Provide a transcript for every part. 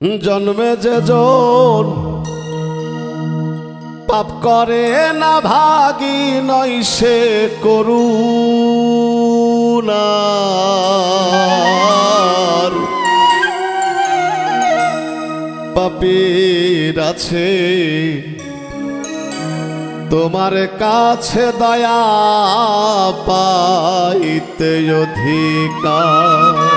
জন্মে যে জন পাপ করে না ভাগি নয় সে করু পাপীর আছে, তোমার কাছে দয়া পাইতে অধিকার।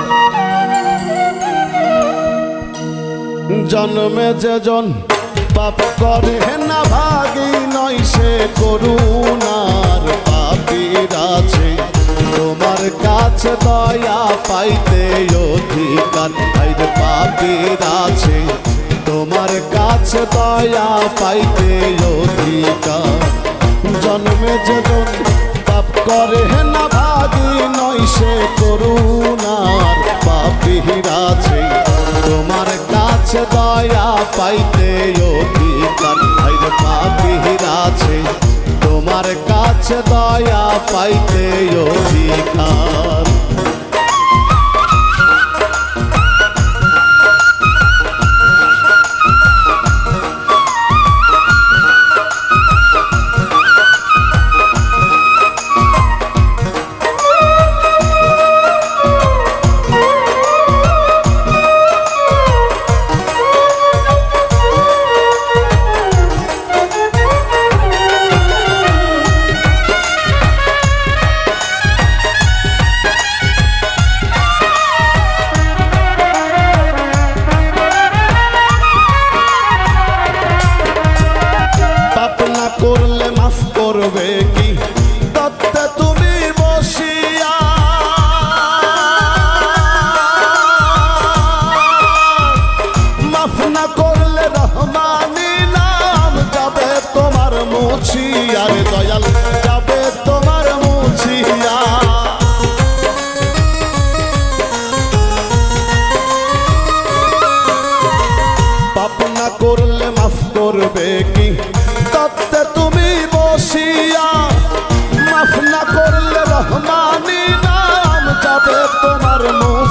জন্মে যেজন পাপ করে না, ভাগি নয় সে করুণার পাপীর আছে। তোমার কাছে দয়া পাইতে অধিকার, আইরে পাপীর আছে। তোমার কাছে দয়া পাইতে অধিকার। জন্মে যেজন পাপ করে না, ভাগি নয় সে করুণার পাপীর আছে। তোমার কাছে দয়া পাইতে অধিকার। আইরে পাপীর আছে তোমার কাছে দয়া পাইতে অধিকার।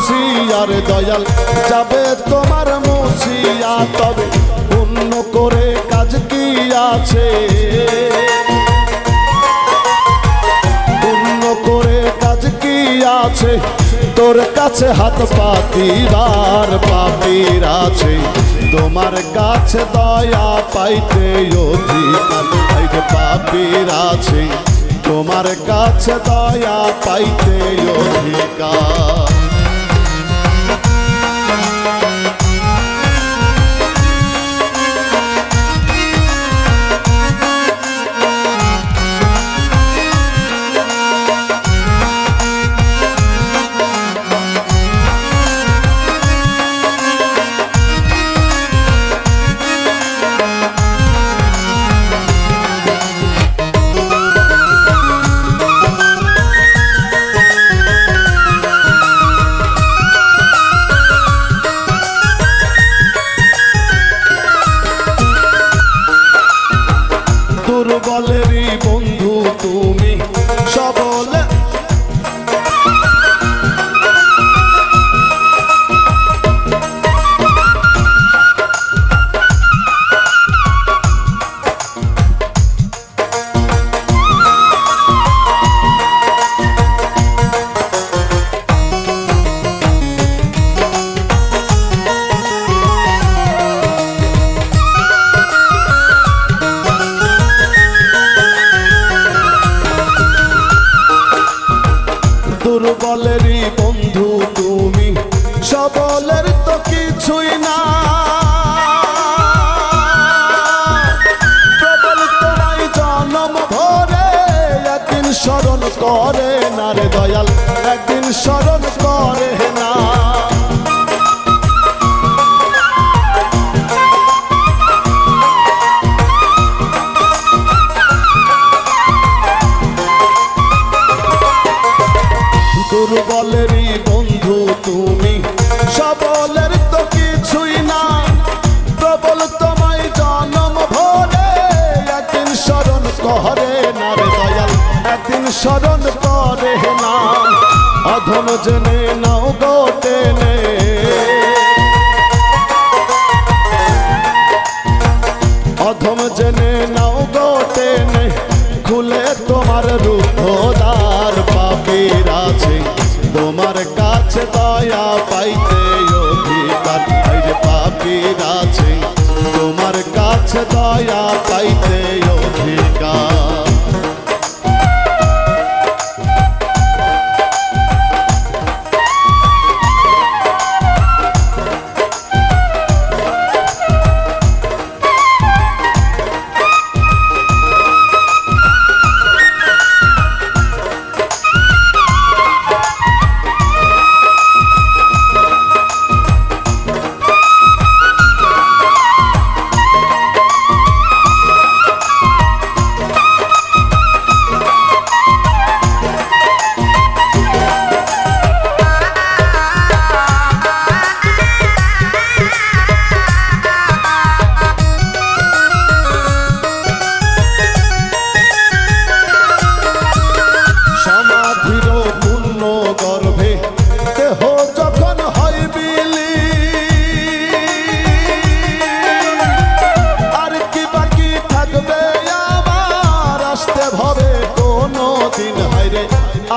মুসিয়ার দয়াল, যাবে তোমার মুসিয়া, তবে পুণ্য করে কাজ কি আছে? পুণ্য করে কাজ কি আছে? তোর কাছে হাত পাতিবার পাপির আছে। তোমার কাছে দয়া পাইতে অধিকার পাপির আছে। তোমার কাছে দয়া পাইতে অধিকার। দুর্বলেরই বন্ধু তুমি। সবলের তো কিছুই না। প্রবল তোমায় জনম ভরে, একদিন স্মরণ করে না রে দয়াল, একদিন স্মরণ করে। শরণ করে নাম অধম জনে নাও গো অধম জেনে নাও গো টেনে। খুলে তোমার রুদ্ধদার পাপের আছে। তোমার কাছে দয়া পাইতে অধিকার। বাইরে পাপের আছে। তোমার কাছে দয়া পাইতে অধিকার।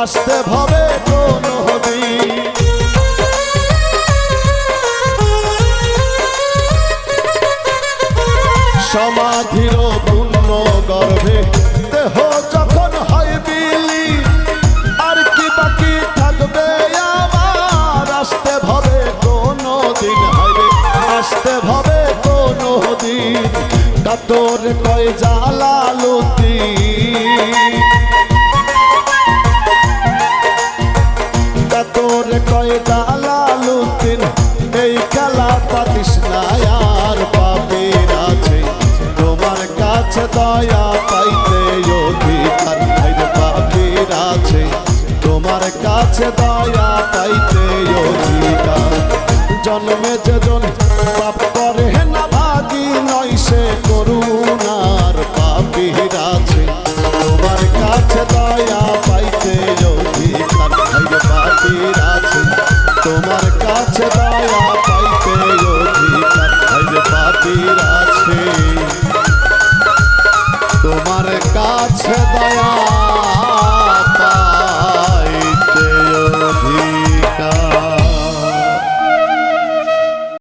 আসতে ভবে কোনো দিন সমাধির পূর্ণ গর্ভে দেহ যখন হয় বিলি, আর কি বাকি থাকবে আমার? আসতে ভবে কোনো দিন হবে আসতে ভবে কোনো দিন? কয় ছায়া পাইতে অধিকার ভাইরে পাখির আছে। তোমার কাছে দয়া পাইতে অধিকার। জন্মে যেজন পাপ করে না ভাগি নয় সে করুণার পাপির আছে। তোমার কাছে দয়া পাইতে অধিকার ভাইরে পাখির আছে। তোমার কাছে দয়া পাইতে অধিকার ভাইরে পাপির আছে আছে দয়া